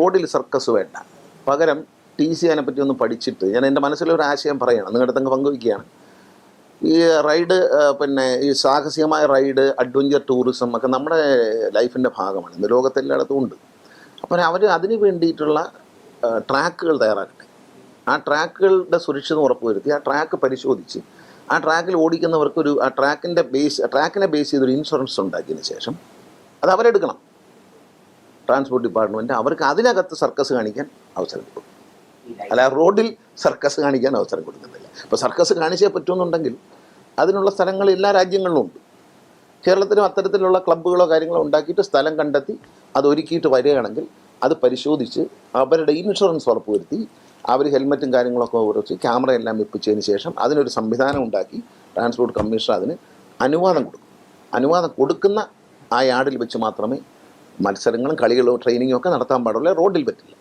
റോഡിൽ സർക്കസ് വേണ്ട. പകരം ടി സി അതിനെ പറ്റി ഒന്ന് പഠിച്ചിട്ട് ഞാൻ എന്റെ മനസ്സിലൊരു ആശയം പറയണം. നിങ്ങളുടെ അടുത്തങ്ങ് പങ്കുവയ്ക്കുകയാണ്. ഈ റൈഡ് പിന്നെ ഈ സാഹസികമായ റൈഡ് അഡ്വഞ്ചർ ടൂറിസം ഒക്കെ നമ്മുടെ ലൈഫിന്റെ ഭാഗമാണ്. ഇന്ന് ലോകത്തെല്ലായിടത്തും ഉണ്ട്. അപ്പോൾ അവർ അതിന് വേണ്ടിയിട്ടുള്ള ട്രാക്കുകൾ തയ്യാറാക്കട്ടെ. ആ ട്രാക്കുകളുടെ സുരക്ഷിതം ഉറപ്പുവരുത്തി ആ ട്രാക്ക് പരിശോധിച്ച് ആ ട്രാക്കിൽ ഓടിക്കുന്നവർക്കൊരു ആ ട്രാക്കിന്റെ ബേസ് ട്രാക്കിനെ ബേസ് ചെയ്തൊരു ഇൻഷുറൻസ് ഉണ്ടാക്കിയതിന് ശേഷം അത് അവരെടുക്കണം. ട്രാൻസ്പോർട്ട് ഡിപ്പാർട്ട്മെന്റ് അവർക്ക് അതിനകത്ത് സർക്കസ് കാണിക്കാൻ അവസരം കൊടുക്കും. അല്ല റോഡിൽ സർക്കസ് കാണിക്കാൻ അവസരം കൊടുക്കുന്നില്ല. ഇപ്പോൾ സർക്കസ് കാണിച്ചേ പറ്റുമെന്നുണ്ടെങ്കിൽ അതിനുള്ള സ്ഥലങ്ങൾ എല്ലാ രാജ്യങ്ങളിലും ഉണ്ട്. കേരളത്തിലും അത്തരത്തിലുള്ള ക്ലബ്ബുകളോ കാര്യങ്ങളോ ഉണ്ടാക്കിയിട്ട് സ്ഥലം കണ്ടെത്തി അത് ഒരുക്കിയിട്ട് വരികയാണെങ്കിൽ അത് പരിശോധിച്ച് അവരുടെ ഇൻഷുറൻസ് ഉറപ്പുവരുത്തി അവർ ഹെൽമറ്റും കാര്യങ്ങളൊക്കെ ഉറച്ച് ക്യാമറ എല്ലാം വെപ്പിച്ചതിന് ശേഷം അതിനൊരു സംവിധാനം ഉണ്ടാക്കി ട്രാൻസ്പോർട്ട് കമ്മീഷണർ അതിന് അനുവാദം കൊടുക്കും. അനുവാദം കൊടുക്കുന്ന ആ യാർഡിൽ വെച്ച് മാത്രമേ മത്സരങ്ങളും കളികളും ട്രെയിനിങ്ങും ഒക്കെ നടത്താൻ പാടുള്ളൂ. റോഡിൽ പറ്റില്ല.